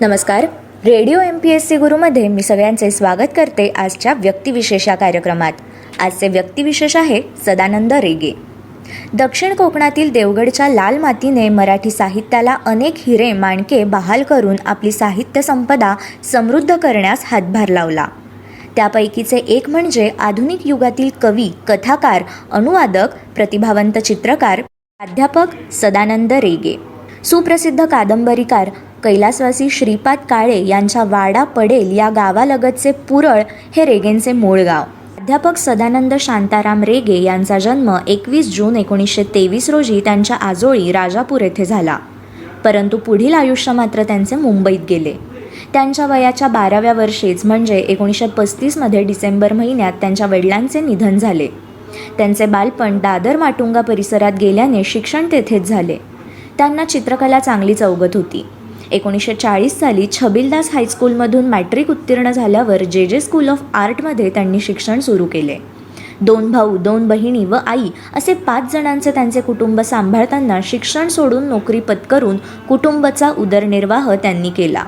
नमस्कार. Radio M P S C गुरुमध्ये मी सगळ्यांचे स्वागत करते आजच्या व्यक्तिविशेष या कार्यक्रमात. आजचे व्यक्तिविशेष आहे सदानंद रेगे. दक्षिण कोकणातील देवगडच्या लाल मातीने मराठी साहित्याला अनेक हिरे माणके बहाल करून आपली साहित्य संपदा समृद्ध करण्यास हातभार लावला. त्यापैकीचे एक म्हणजे आधुनिक युगातील कवी कथाकार अनुवादक प्रतिभावंत चित्रकार प्राध्यापक सदानंद रेगे. सुप्रसिद्ध कादंबरीकार कैलासवासी श्रीपाद काळे यांच्या वाडा पडेल या गावालगतचे पुरळ हे रेगेंचे मूळ गाव. प्राध्यापक सदानंद शांताराम रेगे यांचा जन्म एकवीस जून एकोणीसशे तेवीस रोजी त्यांच्या आजोळी राजापूर येथे झाला. परंतु पुढील आयुष्य मात्र त्यांचे मुंबईत गेले. त्यांच्या वयाच्या बाराव्या वर्षीच म्हणजे एकोणीसशे पस्तीसमध्ये डिसेंबर महिन्यात त्यांच्या वडिलांचे निधन झाले. त्यांचे बालपण दादर माटुंगा परिसरात गेल्याने शिक्षण तेथेच झाले. त्यांना चित्रकला चांगलीच अवगत होती. एकोणीसशे चाळीस साली छबिलदास हायस्कूलमधून मॅट्रिक उत्तीर्ण झाल्यावर जे जे स्कूल ऑफ आर्टमध्ये त्यांनी शिक्षण सुरू केले. दोन भाऊ दोन बहिणी व आई असे पाच जणांचे त्यांचे कुटुंब सांभाळताना शिक्षण सोडून नोकरी पत्करून कुटुंबाचा उदरनिर्वाह त्यांनी केला.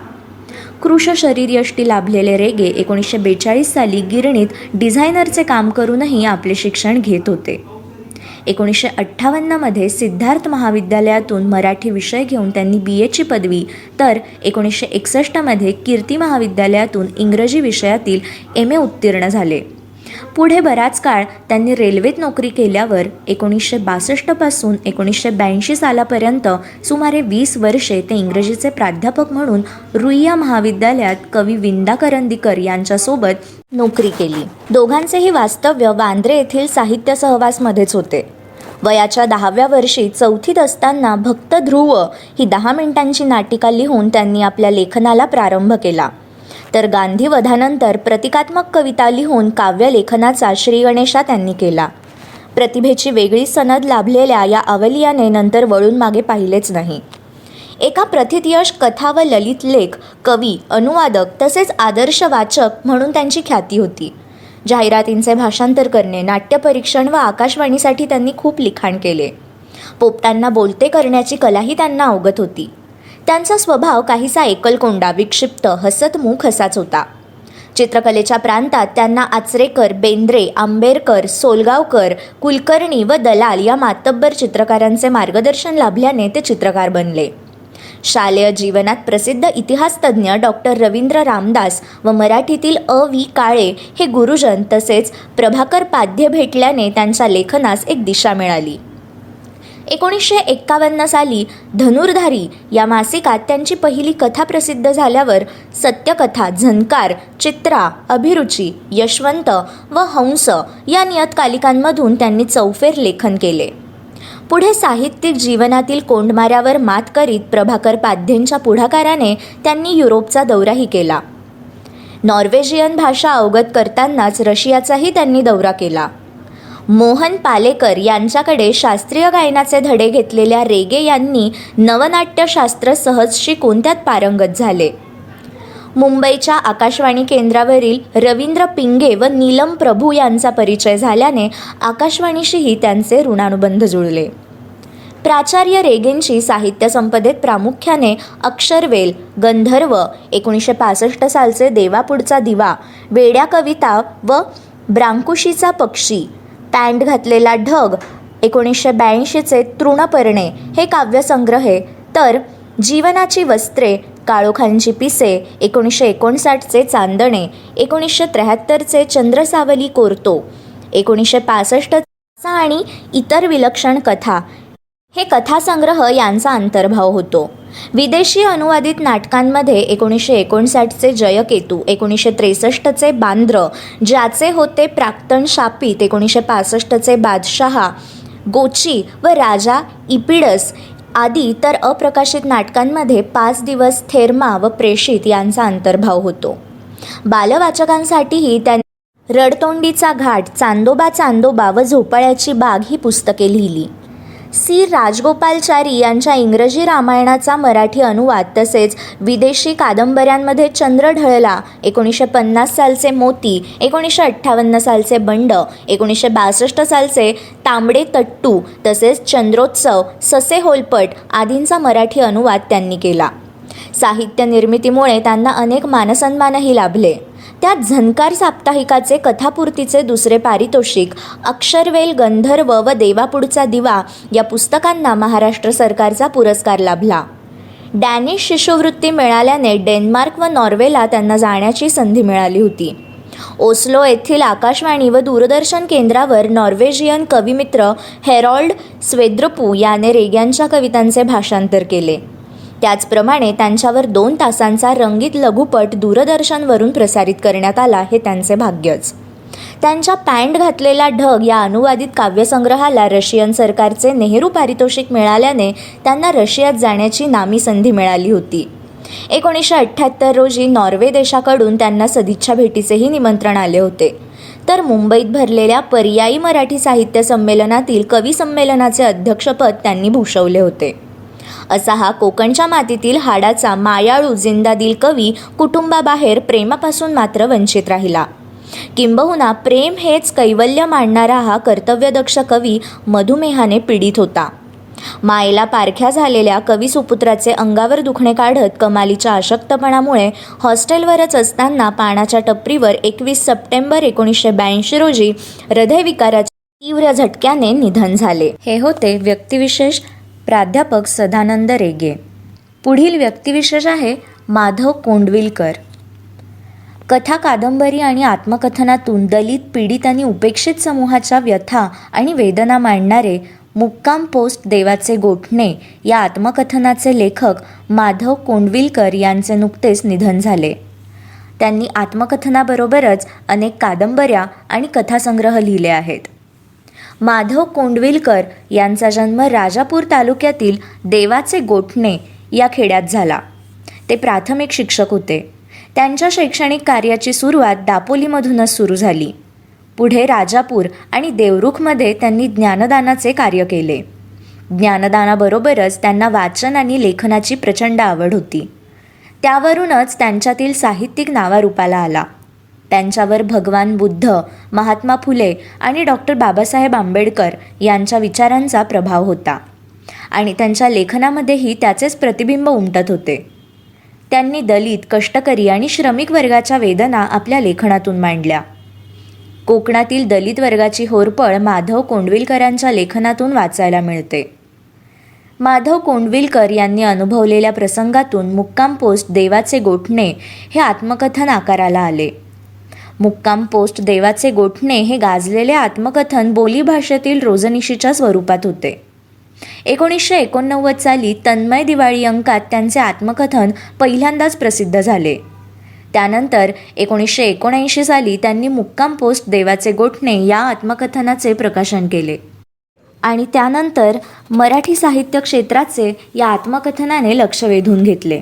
कृष शरीरयष्टी लाभलेले रेगे एकोणीसशे बेचाळीस साली गिरणीत डिझायनरचे काम करूनही आपले शिक्षण घेत होते. एकोणीसशे अठ्ठावन्नमध्ये सिद्धार्थ महाविद्यालयातून मराठी विषय घेऊन त्यांनी बी एची पदवी तर एकोणीसशे एकसष्टमध्ये कीर्ती महाविद्यालयातून इंग्रजी विषयातील एम ए उत्तीर्ण झाले. पुढे बराच काळ त्यांनी रेल्वेत नोकरी केल्यावर एकोणीसशे बासष्टपासून एकोणीसशे ब्याऐंशी सालापर्यंत सुमारे वीस वर्षे ते इंग्रजीचे प्राध्यापक म्हणून रुईया महाविद्यालयात कवी विंदा करंदीकर यांच्यासोबत नोकरी केली. दोघांचेही वास्तव्य वांद्रे येथील साहित्य सहवासमध्येच होते. वयाच्या दहाव्या वर्षी चौथीत असताना भक्त ध्रुव ही दहा मिनिटांची नाटिका लिहून त्यांनी आपल्या लेखनाला प्रारंभ केला. तर गांधीवधानंतर प्रतिकात्मक कविता लिहून काव्यलेखनाचा श्रीगणेशा त्यांनी केला. प्रतिभेची वेगळी सनद लाभलेल्या या अवलियाने नंतर वळून मागे पाहिलेच नाही. एका प्रथित यश कथा व ललित लेख कवी अनुवादक तसेच आदर्श वाचक म्हणून त्यांची ख्याती होती. जाहिरातींचे भाषांतर करणे नाट्यपरीक्षण व आकाशवाणीसाठी त्यांनी खूप लिखाण केले. पोपटांना बोलते करण्याची कलाही त्यांना अवगत होती. त्यांचा स्वभाव काहीसा एकलकोंडा विक्षिप्त हसतमुख असाच होता. चित्रकलेच्या प्रांतात त्यांना आचरेकर बेंद्रे आंबेरकर सोलगावकर कुलकर्णी व दलाल या मातब्बर चित्रकारांचे मार्गदर्शन लाभल्याने ते चित्रकार बनले. शालेय जीवनात प्रसिद्ध इतिहासतज्ञ डॉक्टर रवींद्र रामदास व मराठीतील अ. व्ही. काळे हे गुरुजन तसेच प्रभाकर पाध्य भेटल्याने त्यांच्या लेखनास एक दिशा मिळाली. एकोणीसशे एक्कावन्न साली धनुर्धारी या मासिकात त्यांची पहिली कथा प्रसिद्ध झाल्यावर सत्यकथा झनकार चित्रा अभिरुची यशवंत व हंस या नियतकालिकांमधून त्यांनी चौफेर लेखन केले. पुढे साहित्यिक जीवनातील कोंडमाऱ्यावर मात करीत प्रभाकर पाध्येंच्या पुढाकाराने त्यांनी युरोपचा दौराही केला. नॉर्वेजियन भाषा अवगत करतानाच रशियाचाही त्यांनी दौरा केला. मोहन पालेकर यांच्याकडे शास्त्रीय गायनाचे धडे घेतलेल्या रेगे यांनी नवनाट्यशास्त्र सहज शिकून त्यात पारंगत झाले. मुंबईच्या आकाशवाणी केंद्रावरील रवींद्र पिंगे व नीलम प्रभू यांचा परिचय झाल्याने आकाशवाणीशीही त्यांचे ऋणानुबंध जुळले. प्राचार्य रेगेंची साहित्य संपदेत प्रामुख्याने अक्षरवेल गंधर्व एकोणीसशे पासष्ट सालचे देवापुढचा दिवा वेड्या कविता व ब्रांकुशीचा पक्षी पॅन्ट घातलेला ढग एकोणीसशे ब्याऐंशीचे तृणपर्णे हे काव्यसंग्रहे तर जीवनाची वस्त्रे काळोखांची पिसे एकोणीसशे एकोणसाठचे चांदणे एकोणीसशे त्र्याहत्तरचे चंद्रसावली कोरतो एकोणीसशे पासष्टचा आणि इतर विलक्षण कथा हे कथासंग्रह यांचा अंतर्भाव होतो. विदेशी अनुवादित नाटकांमध्ये एकोणीसशे एकोणसाठचे जयकेतू एकोणीसशे त्रेसष्टचे बांद्र ज्याचे होते प्राक्तन शापित एकोणीसशे पासष्टचे बादशहा गोची व राजा इपिडस आदी तर अप्रकाशित नाटकांमध्ये पाच दिवस थेरमा व प्रेषित यांचा अंतर्भाव होतो. बालवाचकांसाठीही त्यांनी रडतोंडीचा घाट चांदोबा चांदोबा व झोपाळ्याची बाग ही पुस्तके लिहिली. सी. राजगोपालचारी यांच्या इंग्रजी रामायणाचा मराठी अनुवाद तसेच विदेशी कादंबऱ्यांमध्ये चंद्र ढळला एकोणीसशे पन्नास सालचे मोती एकोणीसशे अठ्ठावन्न सालचे बंड एकोणीसशे बासष्ट सालचे तांबडे तट्टू तसेच चंद्रोत्सव ससे होलपट आदींचा मराठी अनुवाद त्यांनी केला. साहित्य निर्मितीमुळे त्यांना अनेक मानसन्मानही लाभले. त्यात झनकार साप्ताहिकाचे कथापूर्तीचे दुसरे पारितोषिक अक्षरवेल गंधर्व व देवापुढचा दिवा या पुस्तकांना महाराष्ट्र सरकारचा पुरस्कार लाभला. डॅनिश शिष्यवृत्ती मिळाल्याने डेन्मार्क व नॉर्वेला त्यांना जाण्याची संधी मिळाली होती. ओस्लो येथील आकाशवाणी व दूरदर्शन केंद्रावर नॉर्वेजियन कविमित्र हेरॉल्ड स्वेद्रपू याने रेग्यांच्या कवितांचे भाषांतर केले. त्याचप्रमाणे त्यांच्यावर दोन तासांचा रंगीत लघुपट दूरदर्शनवरून प्रसारित करण्यात आला हे त्यांचे भाग्यच. त्यांच्या पॅन्ट घातलेला ढग या अनुवादित काव्यसंग्रहाला रशियन सरकारचे नेहरू पारितोषिक मिळाल्याने त्यांना रशियात जाण्याची नामी संधी मिळाली होती. एकोणीसशे अठ्ठ्याहत्तर रोजी नॉर्वे देशाकडून त्यांना सदिच्छा भेटीचेही निमंत्रण आले होते. तर मुंबईत भरलेल्या पर्यायी मराठी साहित्य संमेलनातील कवी संमेलनाचे अध्यक्षपद त्यांनी भूषवले होते. असा हा कोकणच्या मातीतील हाडाचा मायाळू जिंदादिल कवी कुटुंबाबाहेर प्रेमापासून मात्र वंचित राहिला. किंबहुना प्रेम हेच कैवल्य मांडणारा हा कर्तव्यदक्ष कवी मधुमेहाने पीडित होता. मायेला पारख्या झालेल्या कवी सुपुत्राचे अंगावर दुखणे काढत कमालीच्या अशक्तपणामुळे हॉस्टेलवरच असताना पाण्याच्या टपरीवर एकवीस सप्टेंबर एकोणीसशे ब्याऐंशी रोजी हृदयविकाराच्या तीव्र झटक्याने निधन झाले. हे होते व्यक्तिविशेष प्राध्यापक सदानंद रेगे. पुढील व्यक्तिविशेष आहे माधव कोंडविलकर. कथा कादंबरी आणि आत्मकथनातून दलित पीडित आणि उपेक्षित समूहाच्या व्यथा आणि वेदना मांडणारे मुक्काम पोस्ट देवाचे गोठणे या आत्मकथनाचे लेखक माधव कोंडविलकर यांचे नुकतेच निधन झाले. त्यांनी आत्मकथनाबरोबरच अनेक कादंबऱ्या आणि कथासंग्रह लिहिले आहेत. माधव कोंडविलकर यांचा जन्म राजापूर तालुक्यातील देवाचे गोठणे या खेड्यात झाला. ते प्राथमिक शिक्षक होते. त्यांच्या शैक्षणिक कार्याची सुरुवात दापोलीमधूनच सुरू झाली. पुढे राजापूर आणि देवरुखमध्ये त्यांनी ज्ञानदानाचे कार्य केले. ज्ञानदानाबरोबरच त्यांना वाचन आणि लेखनाची प्रचंड आवड होती. त्यावरूनच त्यांच्यातील साहित्यिक नावारूपाला आला. त्यांच्यावर भगवान बुद्ध महात्मा फुले आणि डॉक्टर बाबासाहेब आंबेडकर यांच्या विचारांचा प्रभाव होता. आणि त्यांच्या लेखनामध्येही त्याचेच प्रतिबिंब उमटत होते. त्यांनी दलित कष्टकरी आणि श्रमिक वर्गाच्या वेदना आपल्या लेखनातून मांडल्या. कोकणातील दलित वर्गाची होरपळ माधव कोंडविलकरांच्या लेखनातून वाचायला मिळते. माधव कोंडविलकर यांनी अनुभवलेल्या प्रसंगातून मुक्काम पोस्ट देवाचे गोठणे हे आत्मकथन आकाराला आले. मुक्काम पोस्ट देवाचे गोठणे हे गाजलेले आत्मकथन बोलीभाषेतील रोजनिशीच्या स्वरूपात होते. एकोणीसशे एकोणनव्वद साली तन्मय दिवाळी अंकात त्यांचे आत्मकथन पहिल्यांदाच प्रसिद्ध झाले. त्यानंतर एकोणीसशे एकोणऐंशी साली त्यांनी मुक्काम पोस्ट देवाचे गोठणे या आत्मकथनाचे प्रकाशन केले. आणि त्यानंतर मराठी साहित्य क्षेत्राचे या आत्मकथनाने लक्ष वेधून घेतले.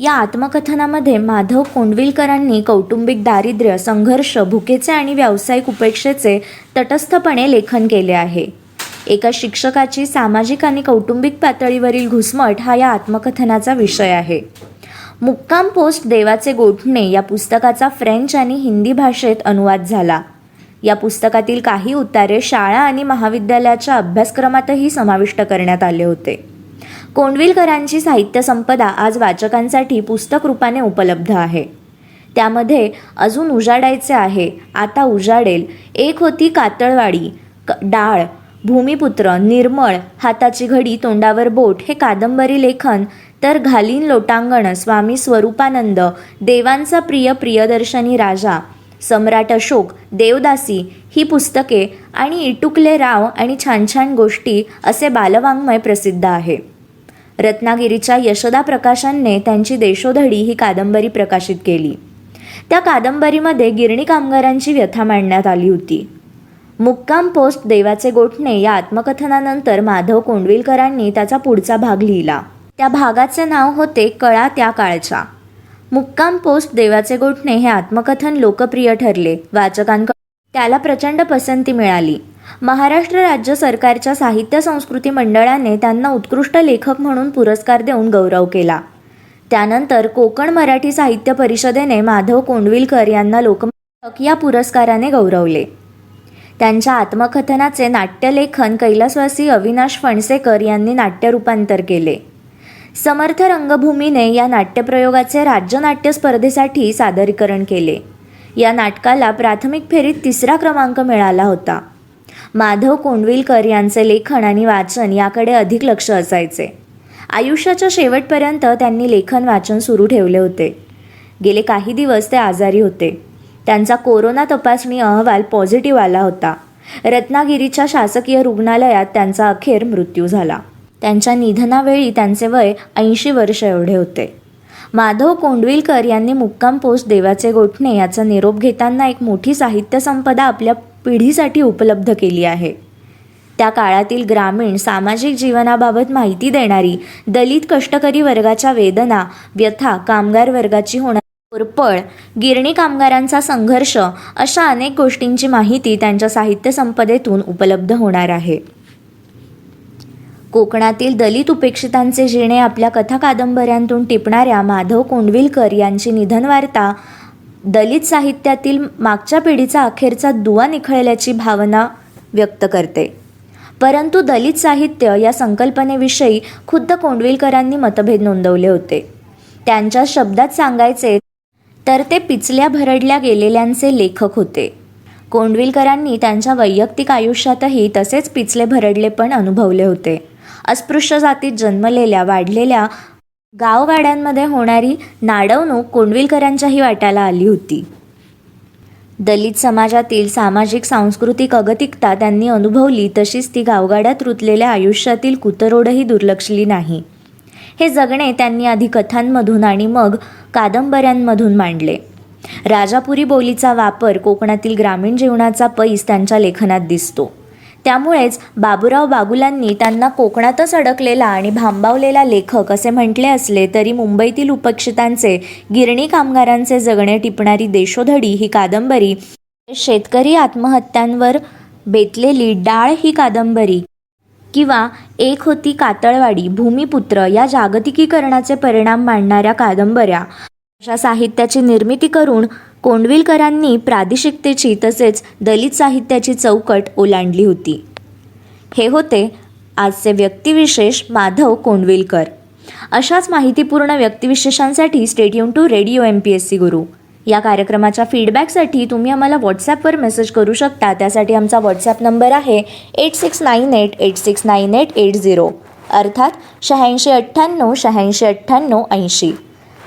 या आत्मकथनामध्ये माधव कोंडविलकरांनी कौटुंबिक दारिद्र्य संघर्ष भुकेचे आणि व्यावसायिक उपेक्षेचे तटस्थपणे लेखन केले आहे. एका शिक्षकाची सामाजिक आणि कौटुंबिक पातळीवरील घुसमट हा या आत्मकथनाचा विषय आहे. मुक्काम पोस्ट देवाचे गोठणे या पुस्तकाचा फ्रेंच आणि हिंदी भाषेत अनुवाद झाला. या पुस्तकातील काही उतारे शाळा आणि महाविद्यालयाच्या अभ्यासक्रमातही समाविष्ट करण्यात आले होते. कोंडविलकरांची साहित्य संपदा आज वाचकांसाठी पुस्तक रूपाने उपलब्ध आहे. त्यामध्ये अजून उजाडायचे आहे. आता उजाडेल. एक होती कातळवाडी क डाळ भूमिपुत्र निर्मळ हाताची घडी तोंडावर बोट हे कादंबरी लेखन तर घालीन लोटांगण स्वामी स्वरूपानंद देवांचा प्रिय प्रियदर्शनी राजा सम्राट अशोक देवदासी ही पुस्तके आणि इटुकले राव आणि छान छान गोष्टी असे बालवाङ्मय प्रसिद्ध आहे. रत्नागिरीच्या यशोदा प्रकाशनने त्यांची देशोधडी ही कादंबरी प्रकाशित केली. त्या कादंबरीमध्ये गिरणी कामगारांची व्यथा मांडण्यात आली होती. मुक्काम पोस्ट देवाचे गोठणे या आत्मकथनानंतर माधव कोंडविलकरांनी त्याचा पुढचा भाग लिहिला. त्या भागाचे नाव होते कळा त्या काळच्या. मुक्काम पोस्ट देवाचे गोठणे हे आत्मकथन लोकप्रिय ठरले. वाचकांकडून त्याला प्रचंड पसंती मिळाली. महाराष्ट्र राज्य सरकारच्या साहित्य संस्कृती मंडळाने त्यांना उत्कृष्ट लेखक म्हणून पुरस्कार देऊन गौरव केला. त्यानंतर कोकण मराठी साहित्य परिषदेने माधव कोंडविलकर यांना लोकमतक या पुरस्काराने गौरवले. त्यांच्या आत्मकथनाचे नाट्यलेखन कैलासवासी अविनाश फणसेकर यांनी नाट्यरूपांतर केले. समर्थ रंगभूमीने या नाट्यप्रयोगाचे राज्य नाट्य स्पर्धेसाठी सादरीकरण केले. या नाटकाला प्राथमिक फेरीत तिसरा क्रमांक मिळाला होता. माधव कोंडविलकर यांचे लेखन आणि वाचन याकडे अधिक लक्ष असायचे. आयुष्याच्या शेवटपर्यंत त्यांनी लेखन वाचन सुरू ठेवले होते. गेले काही दिवस ते आजारी होते. त्यांचा कोरोना तपासणी अहवाल पॉझिटिव्ह आला होता. रत्नागिरीच्या शासकीय रुग्णालयात त्यांचा अखेर मृत्यू झाला. त्यांच्या निधनावेळी त्यांचे वय ऐंशी वर्ष एवढे होते. माधव कोंडविलकर यांनी मुक्काम पोस्ट देवाचे गोठणे याचा निरोप घेताना एक मोठी साहित्य संपदा आपल्या पिढीसाठी उपलब्ध केली आहे. त्या काळातील ग्रामीण सामाजिक जीवनाबाबत माहिती देणारी दलित कष्टकरी वर्गाच्या वेदना व्यथा कामगार वर्गाची होणारी कोरपळ गिरणी कामगारांचा संघर्ष अशा अनेक गोष्टींची माहिती त्यांच्या साहित्य संपदेतून उपलब्ध होणार आहे. कोकणातील दलित उपेक्षितांचे जिणे आपल्या कथा कादंबऱ्यांतून टिपणाऱ्या माधव कोंडविलकर यांची निधनवार्ता दलित साहित्यातील मागच्या पिढीचा अखेरचा दुवा निखळल्याची भावना व्यक्त करते. परंतु दलित साहित्य या संकल्पनेविषयी खुद्द कोंडविलकरांनी मतभेद नोंदवले होते. त्यांच्या शब्दात सांगायचे तर ते पिचल्या भरडल्या गेलेल्यांचे लेखक होते. कोंडविलकरांनी त्यांच्या वैयक्तिक आयुष्यातही तसेच पिचले भरडले पण अनुभवले होते. अस्पृश्य जातीत जन्मलेल्या वाढलेल्या गाववाड्यांमध्ये होणारी नाडवणूक कोंडविलकरांच्याही वाट्याला आली होती. दलित समाजातील सामाजिक सांस्कृतिक अगतिकता त्यांनी अनुभवली तशीच ती गावगाड्यात रुतलेल्या आयुष्यातील कुतरोडही दुर्लक्षली नाही. हे जगणे त्यांनी आधी कथांमधून आणि मग कादंबऱ्यांमधून मांडले. राजापुरी बोलीचा वापर कोकणातील ग्रामीण जीवनाचा पैस त्यांच्या लेखनात दिसतो. त्यामुळेच बाबूराव बागुलांनी त्यांना कोकणातच अडकलेला आणि भांबावलेला लेखक असे म्हटले असले तरी मुंबईतील उपेक्षितांचे गिरणी कामगारांचे जगणे टिपणारी देशोधडी ही कादंबरी शेतकरी आत्महत्यांवर बेतलेली डाळ ही कादंबरी किंवा एक होती कातळवाडी भूमिपुत्र या जागतिकीकरणाचे परिणाम मांडणाऱ्या कादंबऱ्या. अशा साहित्याची निर्मिती करून कोंडविलकरांनी प्रादेशिकतेची तसेच दलित साहित्याची चौकट ओलांडली होती. हे होते आजचे व्यक्तिविशेष माधव कोंडविलकर. अशाच माहितीपूर्ण व्यक्तिविशेषांसाठी stay tuned to radio M P S C Guru. या कार्यक्रमाच्या फीडबॅकसाठी तुम्ही आम्हाला व्हॉट्सॲपवर मेसेज करू शकता. त्यासाठी आमचा व्हॉट्सॲप नंबर आहे eight six nine eight eight six nine eight eight zero अर्थात शहाऐंशी अठ्ठ्याण्णव शहाऐंशी अठ्ठ्याण्णव ऐंशी.